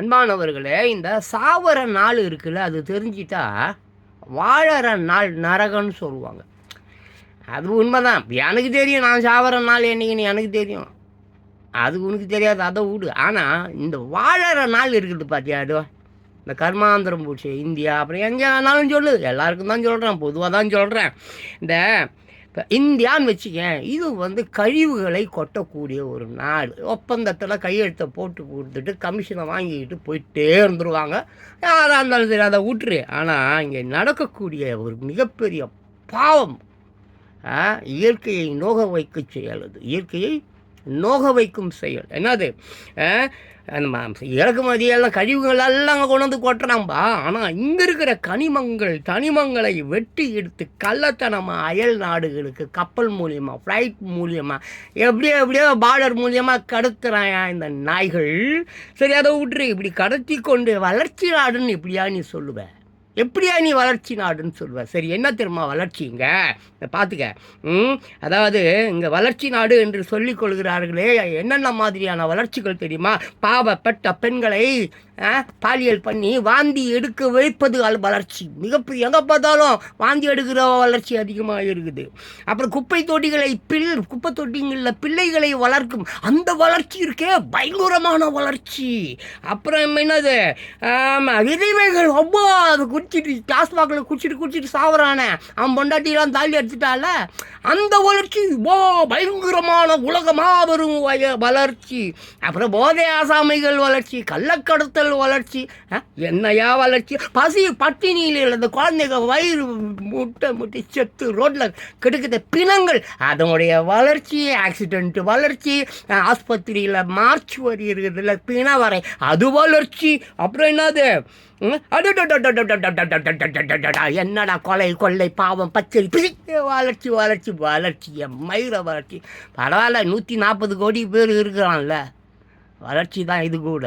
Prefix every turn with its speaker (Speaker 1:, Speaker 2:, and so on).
Speaker 1: அன்பானவர்களே இந்த சாவற நாள் இருக்குல்ல அது தெரிஞ்சிட்டா வாழற நாள் நரகன்னு சொல்லுவாங்க. அது உண்மைதான். எனக்கு தெரியும் நான் சாவர நாள் என்னைக்குன்னு எனக்கு தெரியும். அது உனக்கு தெரியாது அதை விடு. ஆனால் இந்த வாழற நாள் இருக்குது பார்த்தியா அது இந்த கர்மாந்திரம் பூச்சி இந்தியா அப்புறம் எங்கே வேணாலும் சொல்லு. எல்லாருக்கும் தான் சொல்கிறேன் பொதுவாக தான் சொல்கிறேன் இந்த இப்போ இந்தியான்னு வச்சுக்கேன் இது வந்து கழிவுகளை கொட்டக்கூடிய ஒரு நாடு. ஒப்பந்தத்தில் கையெழுத்தை போட்டு கொடுத்துட்டு கமிஷனை வாங்கிக்கிட்டு போயிட்டே இருந்துருவாங்க. யாராக இருந்தாலும் சரி அதை விட்டுரு. ஆனால் இங்கே நடக்கக்கூடிய ஒரு மிகப்பெரிய பாவம் இயற்கையை நோக வைக்க செய்யாது இயற்கையை நோக வைக்கும் செயல். என்னது? இறக்குமதி எல்லாம் கழிவுகள் எல்லாம் அங்கே கொண்டு வந்து கொட்டுறாம்பா. ஆனால் இங்கே இருக்கிற கனிமங்கள் தனிமங்களை வெட்டி எடுத்து கள்ளத்தனமாக அயல் நாடுகளுக்கு கப்பல் மூலியமாக ஃப்ளைட் மூலியமாக எப்படியோ எப்படியோ பார்டர் மூலியமாக கடத்துறாயா இந்த நாய்கள். சரி அதை விட்டுரு. இப்படி கடத்தி கொண்டு வளர்ச்சி நாடுன்னு இப்படியா நீ சொல்லுவேன் எப்படியா நீ வளர்ச்சி நாடுன்னு சொல்லுவேன் சரி என்ன தெரியுமா வளர்ச்சிங்க பார்த்துக்க அதாவது இங்கே வளர்ச்சி நாடு என்று சொல்லிக் கொள்கிறார்களே என்னென்ன மாதிரியான வளர்ச்சிகள் தெரியுமா? பாவப்பட்ட பெண்களை பாலியல் பண்ணி வாந்தி எடுக்க வைப்பது வளர்ச்சி. மிகப்பெரிய எங்கே பார்த்தாலும் வாந்தி எடுக்கிற வளர்ச்சி அதிகமாக இருக்குது. அப்புறம் குப்பை தொட்டிகளை பில் குப்பை தொட்டிங்களில் பிள்ளைகளை வளர்க்கும் அந்த வளர்ச்சி இருக்கே பயங்கரமான வளர்ச்சி. அப்புறம் என்னது? விதைமைகள் அவ்வளோ அதை குடிச்சிட்டு டாஸ்மாகில் குடிச்சிட்டு குடிச்சிட்டு சாவறானே. அவன் பொண்டாட்டியெல்லாம் தாலி அடிச்சிட்டால? அந்த வளர்ச்சி ஓ பயங்கரமான உலக மாபெரும் வளர்ச்சி. அப்புறம் போதை ஆசாமைகள் வளர்ச்சி கள்ளக்கடத்தல் வளர்ச்சி என்னையா வளர்ச்சி. பசி பட்டினியில் இருந்த குழந்தைங்க வயிறு முட்டை முட்டி செத்து ரோட்டில் கிடைக்கிற பிணங்கள். அதனுடைய வளர்ச்சி ஆக்சிடென்ட் வளர்ச்சி ஆஸ்பத்திரியில் மார்ச் வரி இருக்குதுல்ல பிண வரை அது வளர்ச்சி. அப்புறம் என்னது? அடடடடட என்னடா கொலை கொள்ளை பாவம் பச்சை பிரிக்க வளர்ச்சி வளர்ச்சி வளர்ச்சி மயிர வளர்ச்சி பரவாயில்ல நூற்றி நாற்பது கோடி பேர் இருக்கிறான்ல வளர்ச்சி தான் இது கூட